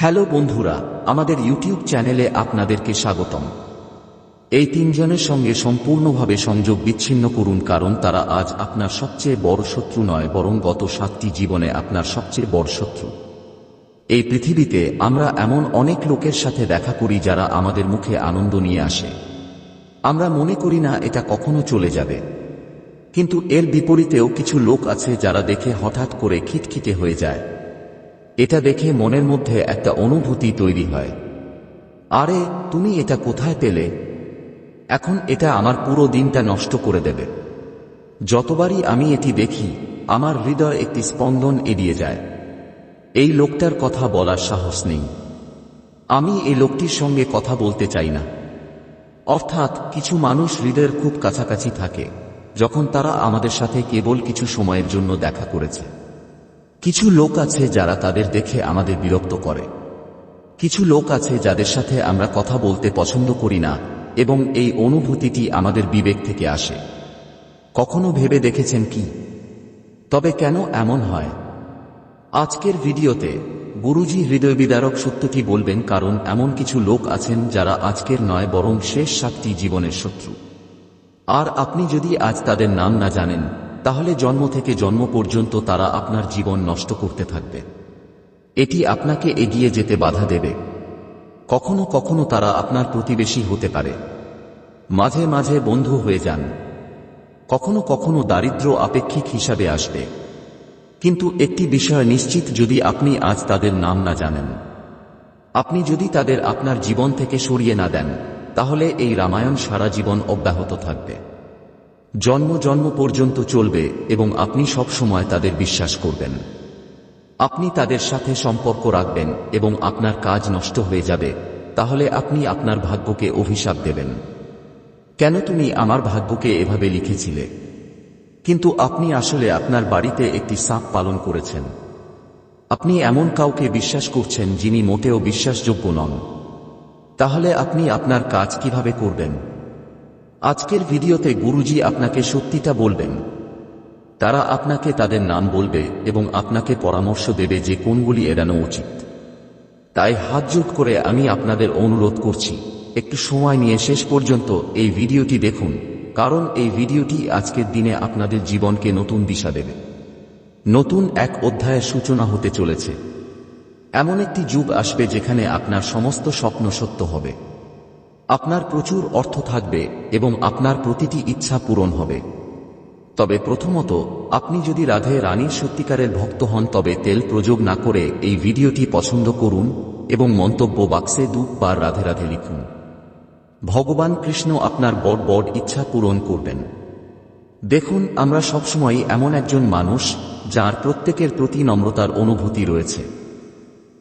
Hello বন্ধুরা, আমাদের YouTube চ্যানেলে আপনাদেরকে স্বাগতম। এই তিনজনের সঙ্গে সম্পূর্ণভাবে সংযোগ বিচ্ছিন্ন করুন কারণ তারা আজ আপনার সবচেয়ে বড় শত্রু নয়, বরং গত সাতটি জীবনে আপনার সবচেয়ে বড় শত্রু। এই পৃথিবীতে আমরা এমন অনেক লোকের সাথে দেখা করি যারা আমাদের মুখে আনন্দ নিয়ে আসে। আমরা মনে করি না এটা কখনো চলে যাবে। কিন্তু এর বিপরীতেও কিছু লোক আছে যারা দেখে হঠাৎ করে খিটখিটে হয়ে যায়। এটা দেখে মনের মধ্যে একটা অনুভূতি তৈরি হয়। আরে, তুমি এটা কোথায় পেলে? এখন এটা আমার পুরো দিনটা নষ্ট করে দেবে। যতবারই আমি এটি দেখি, আমার হৃদয় একটি স্পন্দন এড়িয়ে যায়। এই লোকটার কথা বলার সাহস নেই। আমি এই লোকটির সঙ্গে কথা বলতে চাই না। অর্থাৎ, কিছু মানুষ হৃদয়ের খুব কাছাকাছি থাকে, যখন তারা আমাদের সাথে কেবল কিছু সময়ের জন্য দেখা করেছে। কিছু লোক আছে যারা তাদের দেখে আমাদের বিরক্ত করে। কিছু লোক আছে যাদের সাথে আমরা কথা বলতে পছন্দ করি না, এবং এই অনুভূতিটি আমাদের বিবেক থেকে আসে। কখনো ভেবে দেখেছেন কি? তবে কেন এমন হয়? আজকের ভিডিওতে গুরুজি হৃদয় বিদারক সত্যটি বলবেন, কারণ এমন কিছু লোক আছেন যারা আজকের নয়, বরং শেষ সাতটি জীবনের শত্রু। আর আপনি যদি আজ তাদের নাম না জানেন তাহলে জন্ম থেকে জন্ম পর্যন্ত তারা আপনার জীবন নষ্ট করতে থাকবে। এটি আপনাকে এগিয়ে যেতে বাধা দেবে। কখনো কখনো তারা আপনার প্রতিবেশী হতে পারে। মাঝে মাঝে বন্ধু হয়ে যান। কখনো কখনো দারিদ্র আপেক্ষিক হিসাবে আসবে। কিন্তু একটি বিষয় নিশ্চিত যদি আপনি আজ তাদের নাম না জানেন। আপনি যদি তাদের আপনার জীবন থেকে সরিয়ে না দেন, তাহলে এই রামায়ণ সারা জীবন অব্যাহত থাকবে। জন্ম জন্ম পর্যন্ত চলবে এবং আপনি সব সময় তাদের বিশ্বাস করবেন। আপনি তাদের সাথে সম্পর্ক রাখবেন এবং আপনার কাজ নষ্ট হয়ে যাবে, তাহলে আপনি আপনার ভাগ্যকে অভিশাপ দেবেন। কেন তুমি আমার ভাগ্যকে এভাবে লিখেছিলে? কিন্তু আপনি আসলে আপনার বাড়িতে একটি সাপ পালন করেছেন। আপনি এমন কাউকে বিশ্বাস করছেন যিনি মোটেও বিশ্বাসযোগ্য নন। তাহলে আপনি আপনার কাজ কীভাবে করবেন? আজকের ভিডিওতে গুরুজি আপনাকে সত্যিটা বলবেন। তারা আপনাকে তাদের নাম বলবে এবং আপনাকে পরামর্শ দেবে যে কোনগুলি এড়ানো উচিত। তাই হাত জোট করে আমি আপনাদের অনুরোধ করছি, একটু সময় নিয়ে শেষ পর্যন্ত এই ভিডিওটি দেখুন, কারণ এই ভিডিওটি আজকের দিনে আপনাদের জীবনকে নতুন দিশা দেবে। নতুন এক অধ্যায়ের সূচনা হতে চলেছে। এমন একটি যুগ আসবে যেখানে আপনার সমস্ত স্বপ্ন সত্য হবে। আপনার প্রচুর অর্থ থাকবে এবং আপনার প্রতিটি ইচ্ছা পূরণ হবে। তবে প্রথমত, আপনি যদি রাধে রানীর সত্যিকারের ভক্ত হন, তবে তেল প্রযোগ না করে এই ভিডিওটি পছন্দ করুন এবং মন্তব্য বাক্সে দুবার রাধে রাধে লিখুন। ভগবান কৃষ্ণ আপনার বড় বড় ইচ্ছা পূরণ করবেন। দেখুন, আমরা সবসময় এমন একজন মানুষ যার প্রত্যেকের প্রতি নম্রতার অনুভূতি রয়েছে।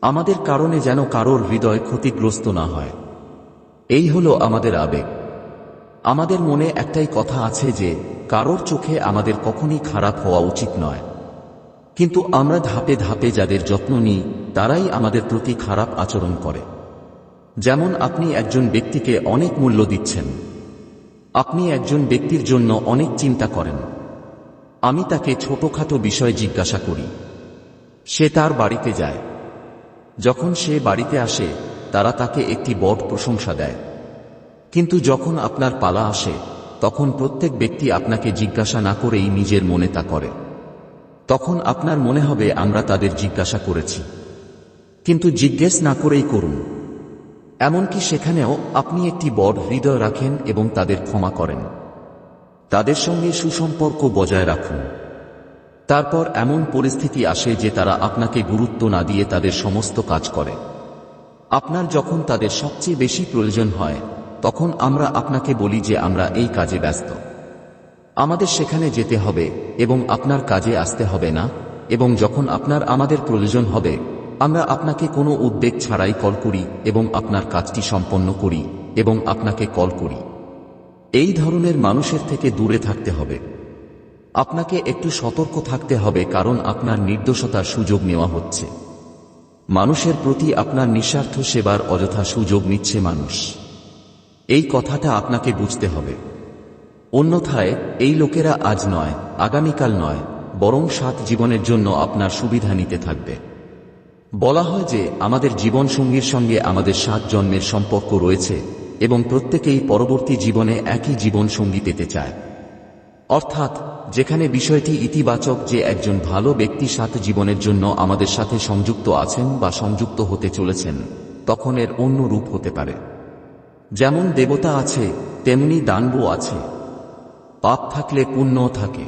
আমাদের কারণে যেন কারোর হৃদয় ক্ষতিগ্রস্ত না হয়। এই হলো আমাদের আবেগ। আমাদের মনে একটাই কথা আছে যে, কারোর চোখে আমাদের কখনই খারাপ হওয়া উচিত নয়। কিন্তু আমরা ধাপে ধাপে যাদের যত্ন নিই, তারাই আমাদের প্রতি খারাপ আচরণ করে। যেমন আপনি একজন ব্যক্তিকে অনেক মূল্য দিচ্ছেন। আপনি একজন ব্যক্তির জন্য অনেক চিন্তা করেন। আমি তাকে ছোটখাটো বিষয় জিজ্ঞাসা করি। সে তার বাড়িতে যায়। যখন সে বাড়িতে আসে তারা তাকে একটি বড় প্রশংসা দেয়। কিন্তু যখন আপনার পালা আসে, তখন প্রত্যেক ব্যক্তি আপনাকে জিজ্ঞাসা না করেই নিজের মনে তা করে। তখন আপনার মনে হবে, আমরা তাদের জিজ্ঞাসা করেছি। কিন্তু জিজ্ঞেস না করেই করুন। এমনকি সেখানেও আপনি একটি বড় হৃদয় রাখেন এবং তাদের ক্ষমা করেন। তাদের সঙ্গে সুসম্পর্ক বজায় রাখুন। তারপর এমন পরিস্থিতি আসে যে তারা আপনাকে গুরুত্ব না দিয়ে তাদের সমস্ত কাজ করে। আপনার যখন তাদের সবচেয়ে বেশি প্রয়োজন হয়, তখন আমরা আপনাকে বলি যে আমরা এই কাজে ব্যস্ত। আমাদের সেখানে যেতে হবে এবং আপনার কাজে আসতে হবে না, এবং যখন আপনার আমাদের প্রয়োজন হবে, আমরা আপনাকে কোনো উদ্বেগ ছাড়াই কল করি এবং আপনার কাজটি সম্পন্ন করি এবং আপনাকে কল করি। এই ধরনের মানুষের থেকে দূরে থাকতে হবে। আপনাকে একটু সতর্ক থাকতে হবে কারণ আপনার নির্দোষতার সুযোগ নেওয়া হচ্ছে। মানুষের প্রতি আপনার নিঃস্বার্থ সেবার অযথা সুযোগ নিচ্ছে মানুষ। এই কথাটা আপনাকে বুঝতে হবে। অন্যথায়, এই লোকেরা আজ নয়, আগামীকাল নয়, বরং সাত জীবনের জন্য আপনার সুবিধা নিতে থাকবে। বলা হয় যে, আমাদের জীবনসঙ্গীর সঙ্গে আমাদের সাত জন্মের সম্পর্ক রয়েছে এবং প্রত্যেকেই পরবর্তী জীবনে একই জীবনসঙ্গী পেতে চায়। অর্থাৎ, যেখানে বিষয়টি ইতিবাচক যে একজন ভালো ব্যক্তি সাত জীবনের জন্য আমাদের সাথে সংযুক্ত আছেন বা সংযুক্ত হতে চলেছেন, তখন এর অন্য রূপ হতে পারে। যেমন দেবতা আছে, তেমনি দানবও আছে। পাপ থাকলে পুণ্যও থাকে।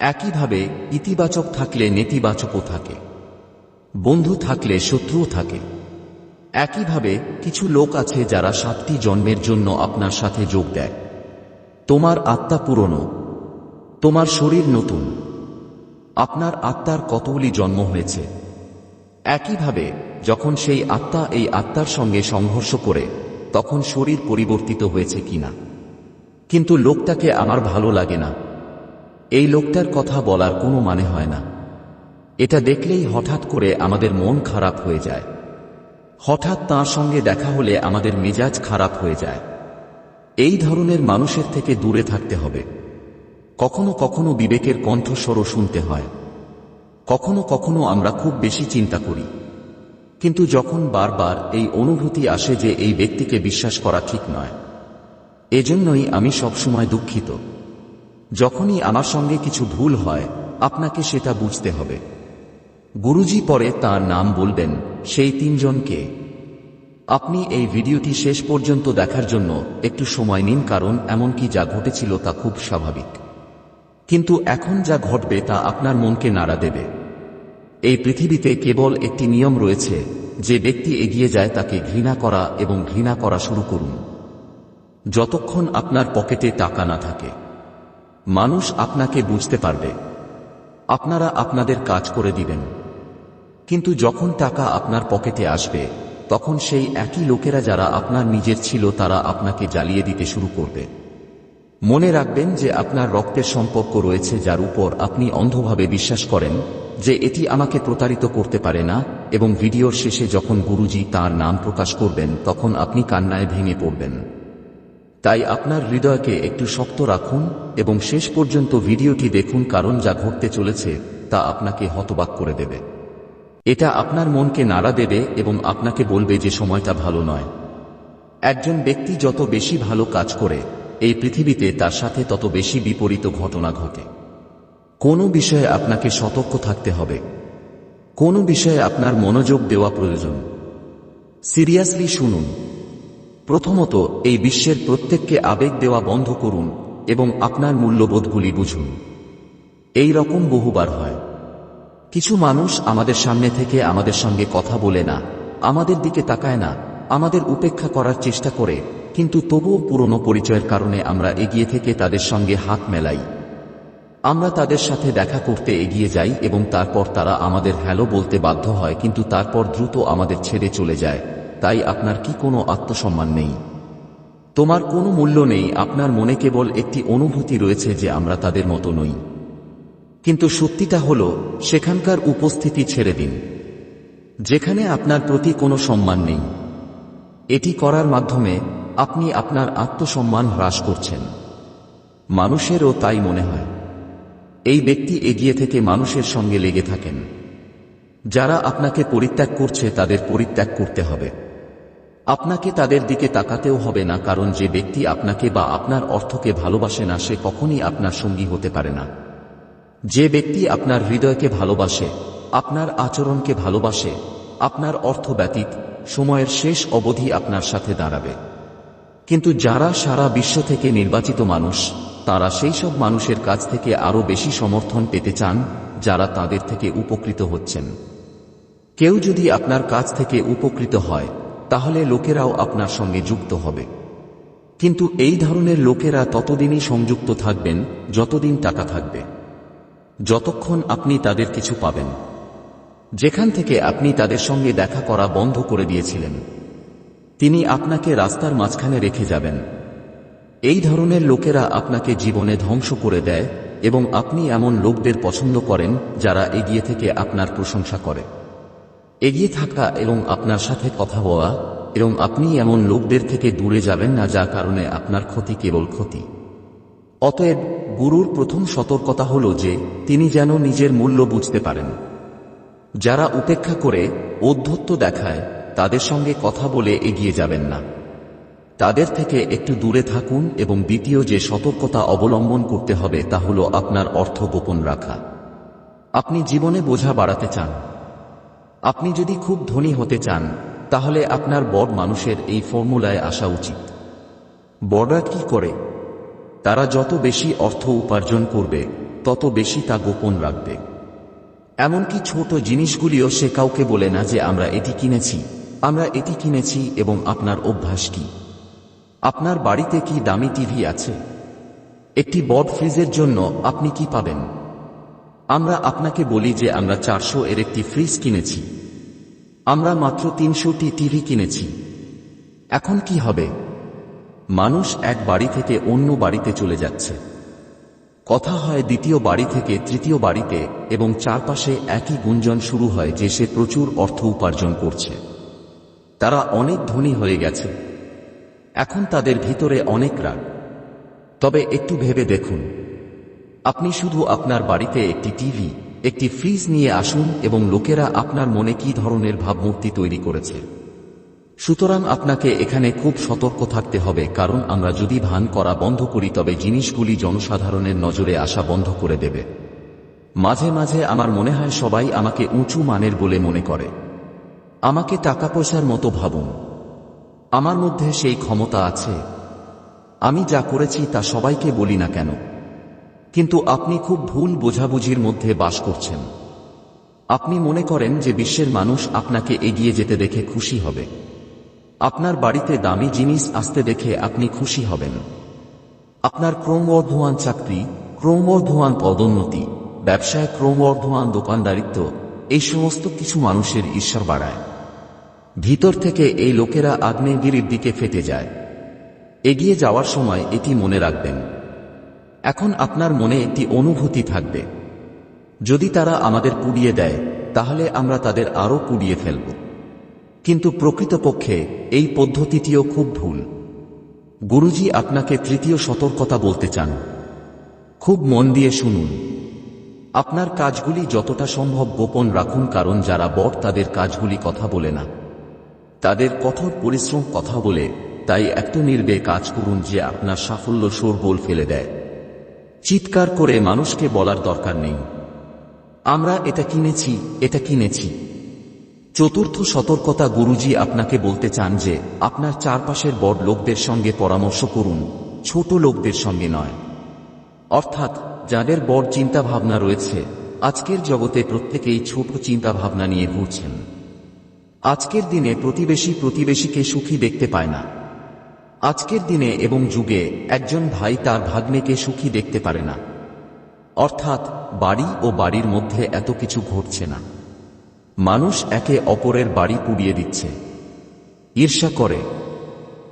একইভাবে ইতিবাচক থাকলে নেতিবাচকও থাকে। বন্ধু থাকলে শত্রুও থাকে। একইভাবে কিছু লোক আছে যারা সাতটি জন্মের জন্য আপনার সাথে যোগ দেয়। তোমার আত্মা পুরনো, তোমার শরীর নতুন, আপনার আত্মার কতগুলি জন্ম হয়েছে? একইভাবে, যখন সেই আত্মা এই আত্মার সঙ্গে সংঘর্ষ করে, তখন শরীর পরিবর্তিত হয়েছে কিনা? কিন্তু লোকটাকে আমার ভালো লাগে না। এই লোকটার কথা বলার কোনো মানে হয় না। এটা দেখলেই হঠাৎ করে আমাদের মন খারাপ হয়ে যায়। হঠাৎ তাঁর সঙ্গে দেখা হলে আমাদের মেজাজ খারাপ হয়ে যায়। এই ধরনের মানুষের থেকে দূরে থাকতে হবে। কখনো কখনো বিবেকের কণ্ঠস্বরও শুনতে হয়। কখনো কখনো আমরা খুব বেশি চিন্তা করি। কিন্তু যখন বারবার এই অনুভূতি আসে যে এই ব্যক্তিকে বিশ্বাস করা ঠিক নয়, এজন্যই আমি সবসময় দুঃখিত। যখনই আমার সঙ্গে কিছু ভুল হয়, আপনাকে সেটা বুঝতে হবে। গুরুজি পরে তার নাম বলবেন, সেই তিনজনকে আপনি এই ভিডিওটি শেষ পর্যন্ত দেখার জন্য একটু সময় নিন কারণ এমনকি যা ঘটেছিল তা খুব স্বাভাবিক। কিন্তু এখন যা ঘটবে তা আপনার মনকে নাড়া দেবে। এই পৃথিবীতে কেবল একটি নিয়ম রয়েছে, যে ব্যক্তি এগিয়ে যায় তাকে ঘৃণা করা এবং ঘৃণা করা শুরু করুন। যতক্ষণ আপনার পকেটে টাকা না থাকে। মানুষ আপনাকে বুঝতে পারবে। আপনারা আপনাদের কাজ করে দিবেন। কিন্তু যখন টাকা আপনার পকেটে আসবে তখন সেই একই লোকেরা যারা আপনার নিজের ছিল তারা আপনাকে জ্বালিয়ে দিতে শুরু করবে। মনে রাখবেন যে আপনার রক্তের সম্পর্ক রয়েছে যার উপর আপনি অন্ধভাবে বিশ্বাস করেন যে এটি আমাকে প্রতারিত করতে পারে না এবং ভিডিওর শেষে যখন গুরুজি তার নাম প্রকাশ করবেন তখন আপনি কান্নায় ভেঙে পড়বেন। তাই আপনার হৃদয়কে একটু শক্ত রাখুন এবং শেষ পর্যন্ত ভিডিওটি দেখুন কারণ যা ঘটতে চলেছে তা আপনাকে হতবাক করে দেবে। এটা আপনার মনকে নাড়া দেবে এবং আপনাকে বলবে যে সময়টা ভালো নয়। একজন ব্যক্তি যত বেশি ভালো কাজ করে, এই পৃথিবীতে তার সাথে তত বেশি বিপরীত ঘটনা ঘটে। কোনো বিষয়ে আপনাকে সতর্ক থাকতে হবে। কোনো বিষয়ে আপনার মনোযোগ দেওয়া প্রয়োজন। সিরিয়াসলি শুনুন। প্রথমত, এই বিশ্বের প্রত্যেককে আবেগ দেওয়া বন্ধ করুন এবং আপনার মূল্যবোধগুলি বুঝুন। এই রকম বহুবার হয়। কিছু মানুষ আমাদের সামনে থেকে আমাদের সঙ্গে কথা বলে না, আমাদের দিকে তাকায় না, আমাদের উপেক্ষা করার চেষ্টা করে, কিন্তু তবুও পুরনো পরিচয়ের কারণে আমরা এগিয়ে থেকে তাদের সঙ্গে হাত মেলাই। আমরা তাদের সাথে দেখা করতে এগিয়ে যাই এবং তারপর তারা আমাদের হ্যালো বলতে বাধ্য হয়, কিন্তু তারপর দ্রুত আমাদের ছেড়ে চলে যায়। তাই আপনার কি কোনো আত্মসম্মান নেই? তোমার কোনো মূল্য নেই, আপনার মনে কেবল একটি অনুভূতি রয়েছে যে আমরা তাদের মতো নই। কিন্তু সত্যিটা হল, সেখানকার উপস্থিতি ছেড়ে দিন। যেখানে আপনার প্রতি কোনো সম্মান নেই। এটি করার মাধ্যমে আপনি আপনার আত্মসম্মান হ্রাস করছেন। মানুষেরও তাই মনে হয়। এই ব্যক্তি এগিয়ে থেকে মানুষের সঙ্গে লেগে থাকেন। যারা আপনাকে পরিত্যাগ করছে, তাদের পরিত্যাগ করতে হবে। আপনাকে তাদের দিকে তাকাতেও হবে না, কারণ যে ব্যক্তি আপনাকে বা আপনার অর্থকে ভালোবাসে না, সে কখনই আপনার সঙ্গী হতে পারে না। যে ব্যক্তি আপনার হৃদয়কে ভালোবাসে, আপনার আচরণকে ভালোবাসে, আপনার অর্থ ব্যতীত সময়ের শেষ অবধি আপনার সাথে দাঁড়াবে। কিন্তু যারা সারা বিশ্ব থেকে নির্বাচিত মানুষ, তারা সেই সব মানুষের কাছ থেকে আরও বেশি সমর্থন পেতে চান, যারা তাদের থেকে উপকৃত হচ্ছেন। কেউ যদি আপনার কাছ থেকে উপকৃত হয়, তাহলে লোকেরাও আপনার সঙ্গে যুক্ত হবে। কিন্তু এই ধরনের লোকেরা ততদিনই সংযুক্ত থাকবেন, যতদিন টাকা থাকবে। যতক্ষণ আপনি তাদের কিছু পাবেন। যেখান থেকে আপনি তাদের সঙ্গে দেখা করা বন্ধ করে দিয়েছিলেন। তিনি আপনাকে রাস্তার মাঝখানে রেখে যাবেন। এই ধরনের লোকেরা আপনাকে জীবনে ধ্বংস করে দেয় এবং আপনি এমন লোকদের পছন্দ করেন যারা এগিয়ে থেকে আপনার প্রশংসা করে। এগিয়ে থাকা এবং আপনার সাথে কথা বলা এবং আপনি এমন লোকদের থেকে দূরে যাবেন না যা কারণে আপনার ক্ষতি কেবল ক্ষতি। অতএব গুরুর প্রথম সতর্কতা হল যে, তিনি যেন নিজের মূল্য বুঝতে পারেন। যারা উপেক্ষা করে ঔদ্ধত্য দেখায়, তাদের সঙ্গে কথা বলে এগিয়ে যাবেন না। তাদের থেকে একটু দূরে থাকুন এবং দ্বিতীয় যে সতর্কতা অবলম্বন করতে হবে, তা হল আপনার অর্থ গোপন রাখা। আপনি জীবনে বোঝা বাড়াতে চান। আপনি যদি খুব ধনী হতে চান, তাহলে আপনার বড় মানুষের এই ফর্মুলায় আসা উচিত। বড়রা কি করে? তারা যত বেশি অর্থ উপার্জন করবে, তত বেশি তা গোপন রাখবে। এমনকি ছোট জিনিসগুলিও সে কাউকে বলে না যে আমরা এটি কিনেছি। আমরা এটি কিনেছি এবং আপনার অভ্যাস কি? আপনার বাড়িতে কি দামি টিভি আছে? একটি বড ফ্রিজের জন্য আপনি কি পাবেন? আমরা আপনাকে বলি যে আমরা চারশো এর একটি ফ্রিজ কিনেছি। আমরা মাত্র তিনশোটি টিভি কিনেছি। এখন কি হবে? মানুষ এক বাড়ি থেকে অন্য বাড়িতে চলে যাচ্ছে। কথা হয় দ্বিতীয় বাড়ি থেকে তৃতীয় বাড়িতে এবং চারপাশে একই গুঞ্জন শুরু হয় যে সে প্রচুর অর্থ উপার্জন করছে। তারা অনেক ধনী হয়ে গেছে। এখন তাদের ভিতরে অনেক রাগ। তবে একটু ভেবে দেখুন। আপনি শুধু আপনার বাড়িতে একটি টিভি, একটি ফ্রিজ নিয়ে আসুন এবং লোকেরা আপনার মনে কি ধরনের ভাবমূর্তি তৈরি করেছে। সুতরাং আপনাকে এখানে খুব সতর্ক থাকতে হবে, কারণ আমরা যদি ভান করা বন্ধ করি, তবে জিনিসগুলি জনসাধারণের নজরে আসা বন্ধ করে দেবে। মাঝে মাঝে আমার মনে হয় সবাই আমাকে উঁচু মানের বলে মনে করে। আমাকে টাকা পয়সার মতো ভাবুন। আমার মধ্যে সেই ক্ষমতা আছে। আমি যা করেছি তা সবাইকে বলি না কেন। কিন্তু আপনি খুব ভুল বোঝাবুঝির মধ্যে বাস করছেন। আপনি মনে করেন যে বিশ্বের মানুষ আপনাকে এগিয়ে যেতে দেখে খুশি হবে। আপনার বাড়িতে দামি জিনিস আসতে দেখে আপনি খুশি হবেন। আপনার ক্রমবর্ধমান চাকরি, ক্রমবর্ধমান পদোন্নতি, ব্যবসায় ক্রমবর্ধমান দোকানদারিত্ব, এই সমস্ত কিছু মানুষের ঈশ্বর বাড়ায়। ভিতর থেকে এই লোকেরা আগ্নেয়গিরির দিকে ফেটে যায়। এগিয়ে যাওয়ার সময় এটি মনে রাখবেন। এখন আপনার মনে একটি অনুভূতি থাকবে। যদি তারা আমাদের পুড়িয়ে দেয়, তাহলে আমরা তাদের আরও পুড়িয়ে ফেলব। কিন্তু প্রকৃতপক্ষে এই পদ্ধতিটিও খুব ভুল। গুরুজি আপনাকে তৃতীয় সতর্কতা বলতে চান। খুব মন দিয়ে শুনুন। আপনার কাজগুলি যতটা সম্ভব গোপন রাখুন, কারণ যারা বট তাদের কাজগুলি কথা বলে না। তাদের কঠোর পরিশ্রম কথা বলে, তাই এত নির্বে কাজ করুন যে আপনার সাফল্য শোরগোল ফেলে দেয়। চিৎকার করে মানুষকে বলার দরকার নেই। আমরা এটা কিনেছি এটা কিনেছি। চতুর্থ সতর্কতা গুরুজি আপনাকে বলতে চান যে, আপনার চারপাশের বড় লোকদের সঙ্গে পরামর্শ করুন, ছোট লোকদের সঙ্গে নয়। অর্থাৎ, যাদের বড় চিন্তাভাবনা রয়েছে, আজকের জগতে প্রত্যেকেই ছোট চিন্তাভাবনা নিয়ে ঘুরছেন। আজকের দিনে প্রতিবেশী প্রতিবেশীকে সুখী দেখতে পায় না। আজকের দিনে এবং যুগে একজন ভাই তার ভাগ্নেকে সুখী দেখতে পারে না। অর্থাৎ, বাড়ি ও বাড়ির মধ্যে এত কিছু ঘটছে না। মানুষ একে অপরের বাড়ি পুড়িয়ে দিচ্ছে। ঈর্ষা করে,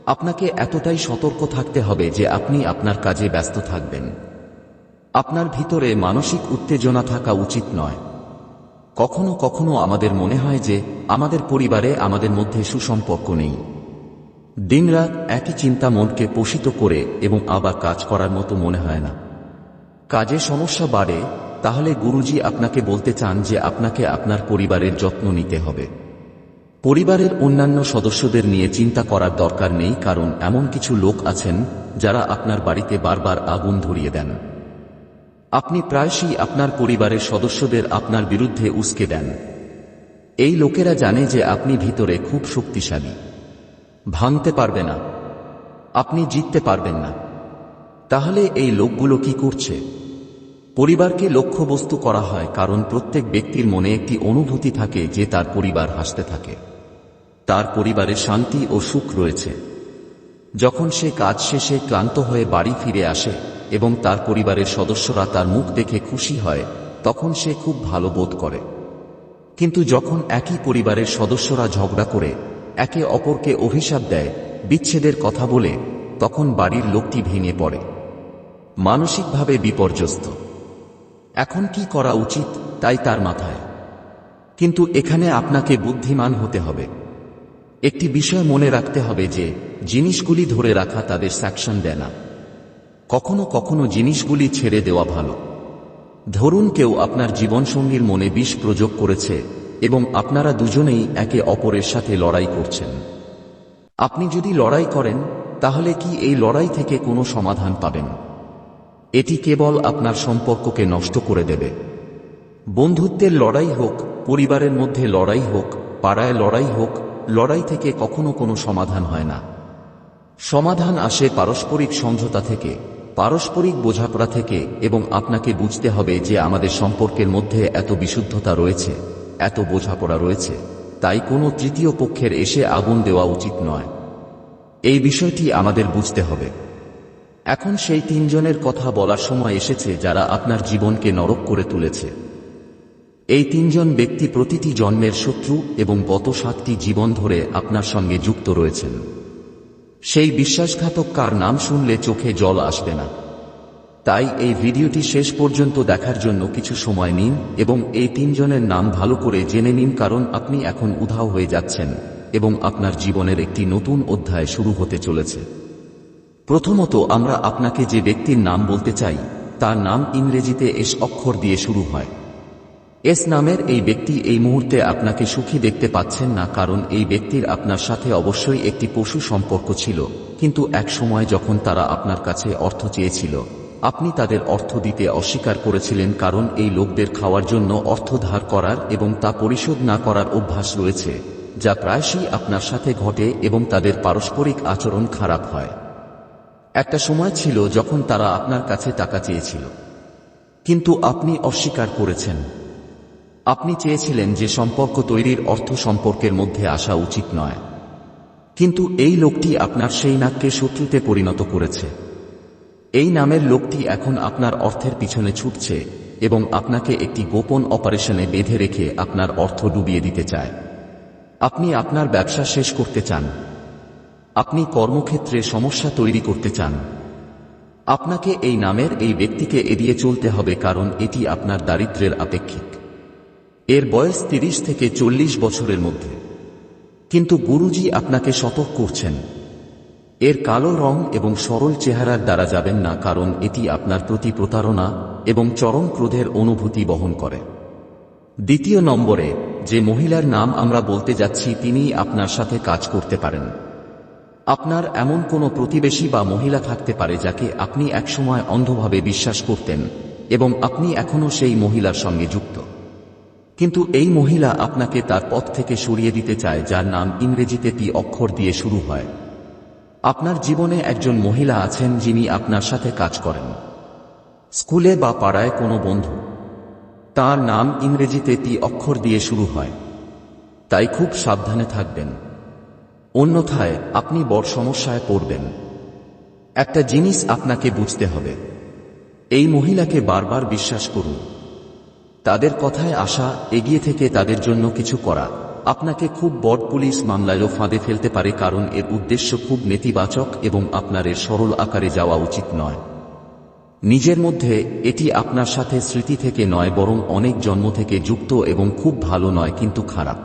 আপনাকে এতটাই সতর্ক থাকতে হবে যে আপনি আপনার কাজে ব্যস্ত থাকবেন। আপনার ভিতরে মানসিক উত্তেজনা থাকা উচিত নয়। কখনো কখনো আমাদের মনে হয় যে আমাদের পরিবারে আমাদের মধ্যে সুসম্পর্ক নেই। দিনরাত একই চিন্তা মনকে পোষিত করে এবং আবার কাজ করার মতো মনে হয় না। কাজে সমস্যা বাড়ে তাহলে গুরুজি আপনাকে বলতে চান যে আপনাকে আপনার পরিবারের যত্ন নিতে হবে। পরিবারের অন্যান্য সদস্যদের নিয়ে চিন্তা করার দরকার নেই, কারণ এমন কিছু লোক আছেন যারা আপনার বাড়িতে বারবার আগুন ধরিয়ে দেন। আপনি প্রায়শই আপনার পরিবারের সদস্যদের আপনার বিরুদ্ধে উস্কে দেন। এই লোকেরা জানে যে আপনি ভিতরে খুব শক্তিশালী। ভাঙতে পারবে না। আপনি জিততে পারবেন না। তাহলে এই লোকগুলো কি করছে? পরিবারকে লক্ষ্যবস্তু করা হয় কারণ প্রত্যেক ব্যক্তির মনে একটি অনুভূতি থাকে যে তার পরিবার হাসতে থাকে। তার পরিবারে শান্তি ও সুখ রয়েছে। যখন সে কাজ শেষে ক্লান্ত হয়ে বাড়ি ফিরে আসে এবং তার পরিবারের সদস্যরা তার মুখ দেখে খুশি হয়, তখন সে খুব ভালো বোধ করে। কিন্তু যখন একই পরিবারের সদস্যরা ঝগড়া করে, একে অপরকে অভিশাপ দেয়, বিচ্ছেদের কথা বলে, তখন বাড়ির লোকটি ভেঙে পড়ে। মানসিকভাবে বিপর্যস্ত। এখন কি করা উচিত, তাই তার মাথায়। কিন্তু এখানে আপনাকে বুদ্ধিমান হতে হবে। একটি বিষয় মনে রাখতে হবে যে, জিনিসগুলি ধরে রাখা তাদের স্যাকশন দেয় না। কখনো কখনো জিনিসগুলি ছেড়ে দেওয়া ভালো। ধরুন কেউ আপনার জীবনসঙ্গীর মনে বিষ প্রযোগ করেছে এবং আপনারা দুজনেই একে অপরের সাথে লড়াই করছেন। আপনি যদি লড়াই করেন, তাহলে কি এই লড়াই থেকে কোনো সমাধান পাবেন? এটি কেবল আপনার সম্পর্ককে নষ্ট করে দেবে। বন্ধুত্বের লড়াই হোক, পরিবারের মধ্যে লড়াই হোক, পাড়ায় লড়াই হোক, লড়াই থেকে কখনো কোনো সমাধান হয় না। সমাধান আসে পারস্পরিক সমঝোতা থেকে, পারস্পরিক বোঝাপড়া থেকে এবং আপনাকে বুঝতে হবে যে আমাদের সম্পর্কের মধ্যে এত বিশুদ্ধতা রয়েছে, এত বোঝাপড়া রয়েছে, তাই কোনো তৃতীয় পক্ষের এসে আগুন দেওয়া উচিত নয়। এই বিষয়টি আমাদের বুঝতে হবে। এখন সেই তিনজনের কথা বলার সময় এসেছে যারা আপনার জীবনকে নরক করে তুলেছে। এই তিনজন ব্যক্তি প্রতিটি জন্মের শত্রু এবং গত সাতটি জীবন ধরে আপনার সঙ্গে যুক্ত রয়েছেন। সেই বিশ্বাসঘাতক কার নাম শুনলে চোখে জল আসবে না। তাই এই ভিডিওটি শেষ পর্যন্ত দেখার জন্য কিছু সময় নিন এবং এই তিনজনের নাম ভালো করে জেনে নিন কারণ আপনি এখন উধাও হয়ে যাচ্ছেন এবং আপনার জীবনের একটি নতুন অধ্যায় শুরু হতে চলেছে। প্রথমত আমরা আপনাকে যে ব্যক্তির নাম বলতে চাই, তার নাম ইংরেজিতে এস অক্ষর দিয়ে শুরু হয়। এস নামের এই ব্যক্তি এই মুহূর্তে আপনাকে সুখী দেখতে পাচ্ছেন না, কারণ এই ব্যক্তির আপনার সাথে অবশ্যই একটি পশু সম্পর্ক ছিল, কিন্তু এক সময় যখন তারা আপনার কাছে অর্থ চেয়েছিল, আপনি তাদের অর্থ দিতে অস্বীকার করেছিলেন, কারণ এই লোকদের খাওয়ার জন্য অর্থ ধার করার এবং তা পরিশোধ না করার অভ্যাস রয়েছে, যা প্রায়শই আপনার সাথে ঘটে এবং তাদের পারস্পরিক আচরণ খারাপ হয়। একটা সময় ছিল যখন তারা আপনার কাছে টাকা চেয়েছিল। কিন্তু আপনি অস্বীকার করেছেন। আপনি চেয়েছিলেন যে সম্পর্ক তৈরির অর্থ সম্পর্কের মধ্যে আসা উচিত নয়। কিন্তু এই লোকটি আপনার সেই নাককে শত্রুতে পরিণত করেছে। এই নামের লোকটি এখন আপনার অর্থের পিছনে ছুটছে এবং আপনাকে একটি গোপন অপারেশনে বেঁধে রেখে আপনার অর্থ ডুবিয়ে দিতে চায়। আপনি আপনার ব্যবসা শেষ করতে চান। আপনি কর্মক্ষেত্রে সমস্যা তৈরি করতে চান। আপনাকে এই নামের এই ব্যক্তিকে এড়িয়ে চলতে হবে কারণ এটি আপনার দারিদ্র্যের আপেক্ষিক। এর বয়স তিরিশ থেকে চল্লিশ বছরের মধ্যে। কিন্তু গুরুজি আপনাকে সতর্ক করছেন। এর কালো রং এবং সরল চেহারার দ্বারা যাবেন না কারণ এটি আপনার প্রতি প্রতারণা এবং চরম ক্রোধের অনুভূতি বহন করে। দ্বিতীয় নম্বরে, যে মহিলার নাম আমরা বলতে যাচ্ছি তিনি আপনার সাথে কাজ করতে পারেন। আপনার এমন কোনো প্রতিবেশী বা মহিলা থাকতে পারে যাকে আপনি একসময় অন্ধভাবে বিশ্বাস করতেন, এবং আপনি এখনও সেই মহিলার সঙ্গে যুক্ত। কিন্তু এই মহিলা আপনাকে তার পথ থেকে সরিয়ে দিতে চায়, যার নাম ইংরেজিতে টি অক্ষর দিয়ে শুরু হয়। আপনার জীবনে একজন মহিলা আছেন যিনি আপনার সাথে কাজ করেন। স্কুলে বা পাড়ায় কোনো বন্ধু। তার নাম ইংরেজিতে টি অক্ষর দিয়ে শুরু হয়। তাই খুব সাবধানে থাকবেন। অন্যথায় আপনি বড় সমস্যায় পড়বেন। একটা জিনিস আপনাকে বুঝতে হবে। এই মহিলাকে বারবার বিশ্বাস করুন। তাদের কথায় আসা এগিয়ে থেকে তাদের জন্য কিছু করা। আপনাকে খুব বড় পুলিশ মামলায়ও ফাঁদে ফেলতে পারে কারণ এর উদ্দেশ্য খুব নেতিবাচক এবং আপনার এর সরল আকারে যাওয়া উচিত নয়। নিজের মধ্যে এটি আপনার সাথে স্মৃতি থেকে নয় বরং অনেক জন্ম থেকে যুক্ত এবং খুব ভালো নয় কিন্তু খারাপ।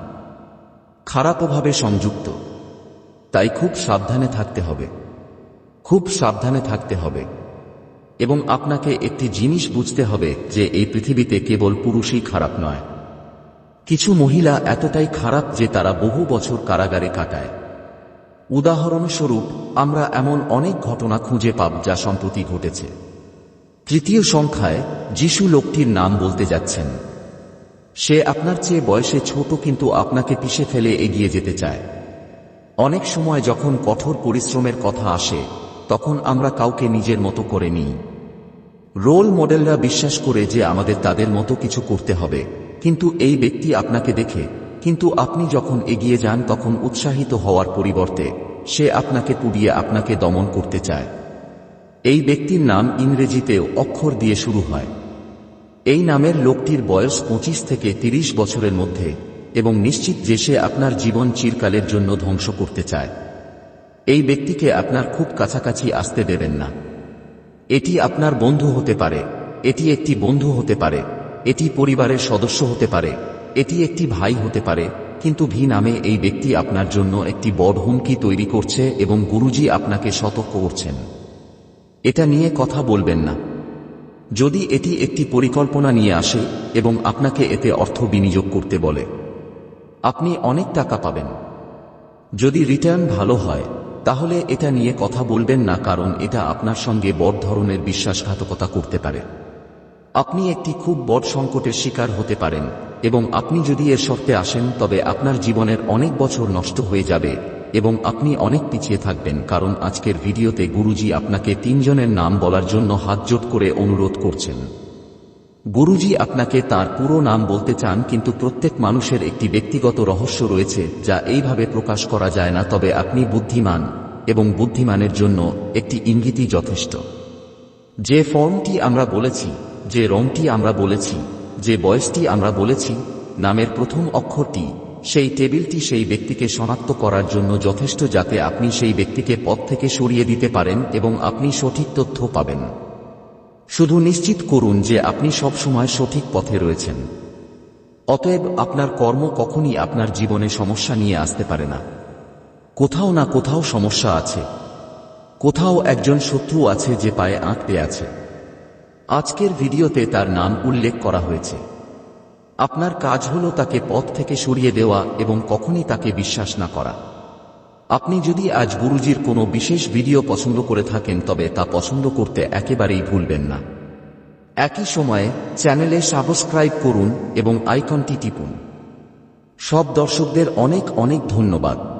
খারাপভাবে সংযুক্ত। তাই খুব সাবধানে থাকতে হবে। খুব সাবধানে থাকতে হবে। এবং আপনাকে একটি জিনিস বুঝতে হবে যে এই পৃথিবীতে কেবল পুরুষই খারাপ নয়। কিছু মহিলা এতটাই খারাপ যে তারা বহু বছর কারাগারে কাটায়। উদাহরণস্বরূপ, আমরা এমন অনেক ঘটনা খুঁজে পাব যা সম্প্রতি ঘটেছে। তৃতীয় সংখ্যায়, যিশু লোকটির নাম বলতে যাচ্ছেন। সে আপনার চেয়ে বয়সে ছোট কিন্তু আপনাকে পিষে ফেলে এগিয়ে যেতে চায়। অনেক সময় যখন কঠোর পরিশ্রমের কথা আসে, তখন আমরা কাউকে নিজের মতো করে নিই। রোল মডেলরা বিশ্বাস করে যে আমাদের তাদের মতো কিছু করতে হবে। কিন্তু এই ব্যক্তি আপনাকে দেখে, কিন্তু আপনি যখন এগিয়ে যান তখন উৎসাহিত হওয়ার পরিবর্তে, সে আপনাকে পুড়িয়ে আপনাকে দমন করতে চায়। এই ব্যক্তির নাম ইংরেজিতেও অক্ষর দিয়ে শুরু হয়। এই নামের লোকটির বয়স পঁচিশ থেকে তিরিশ বছরের মধ্যে। এবং নিশ্চিত যে সে আপনার জীবন চিরকালের জন্য ধ্বংস করতে চায়। এই ব্যক্তিকে আপনার খুব কাছাকাছি আসতে দেবেন না। এটি আপনার বন্ধু হতে পারে। এটি একটি বন্ধু হতে পারে। এটি পরিবারের সদস্য হতে পারে। এটি একটি ভাই হতে পারে। কিন্তু ভি নামে এই ব্যক্তি আপনার জন্য একটি বড় হুমকি তৈরি করছে এবং গুরুজি আপনাকে সতর্ক করছেন। এটা নিয়ে কথা বলবেন না। যদি এটি একটি পরিকল্পনা নিয়ে আসে এবং আপনাকে এতে অর্থ বিনিয়োগ করতে বলে আপনি অনেক টাকা পাবেন। যদি রিটার্ন ভালো হয়, তাহলে এটা নিয়ে কথা বলবেন না কারণ এটা আপনার সঙ্গে বড় ধরনের বিশ্বাসঘাতকতা করতে পারে। আপনি একটি খুব বড় সংকটের শিকার হতে পারেন এবং আপনি যদি এর শর্তে আসেন, তবে আপনার জীবনের অনেক বছর নষ্ট হয়ে যাবে এবং আপনি অনেক পিছিয়ে থাকবেন কারণ আজকের ভিডিওতে গুরুজি আপনাকে তিনজনের নাম বলার জন্য হাতজোট করে অনুরোধ করছেন। গুরুজি আপনাকে তার পুরো নাম বলতে চান, কিন্তু প্রত্যেক মানুষের একটি ব্যক্তিগত রহস্য রয়েছে, যা এইভাবে প্রকাশ করা যায় না, তবে আপনি বুদ্ধিমান, এবং বুদ্ধিমানের জন্য একটি ইঙ্গিতই যথেষ্ট। যে ফর্মটি আমরা বলেছি, যে রংটি আমরা বলেছি, যে বয়সটি আমরা বলেছি, নামের প্রথম অক্ষরটি, সেই টেবিলটি সেই ব্যক্তিকে শনাক্ত করার জন্য যথেষ্ট যাতে আপনি সেই ব্যক্তিকে পথ থেকে সরিয়ে দিতে পারেন এবং আপনি সঠিক তথ্য পাবেন। শুধু নিশ্চিত করুন যে আপনি সব সময় সঠিক পথে রয়েছেন। অতএব আপনার কর্ম কখনই আপনার জীবনে সমস্যা নিয়ে আসতে পারে না। কোথাও না কোথাও সমস্যা আছে। কোথাও একজন শত্রু আছে যে পায়ে আঁকতে আছে। আজকের ভিডিওতে তার নাম উল্লেখ করা হয়েছে। আপনার কাজ হল তাকে পথ থেকে সরিয়ে দেওয়া এবং কখনই তাকে বিশ্বাস না করা। আপনি যদি আজ গুরুজির কোনো বিশেষ ভিডিও পছন্দ করে থাকেন, তবে তা পছন্দ করতে একেবারেই ভুলবেন না। একই সময়ে চ্যানেলে সাবস্ক্রাইব করুন এবং আইকনটি টিপুন। সব দর্শকদের অনেক অনেক ধন্যবাদ।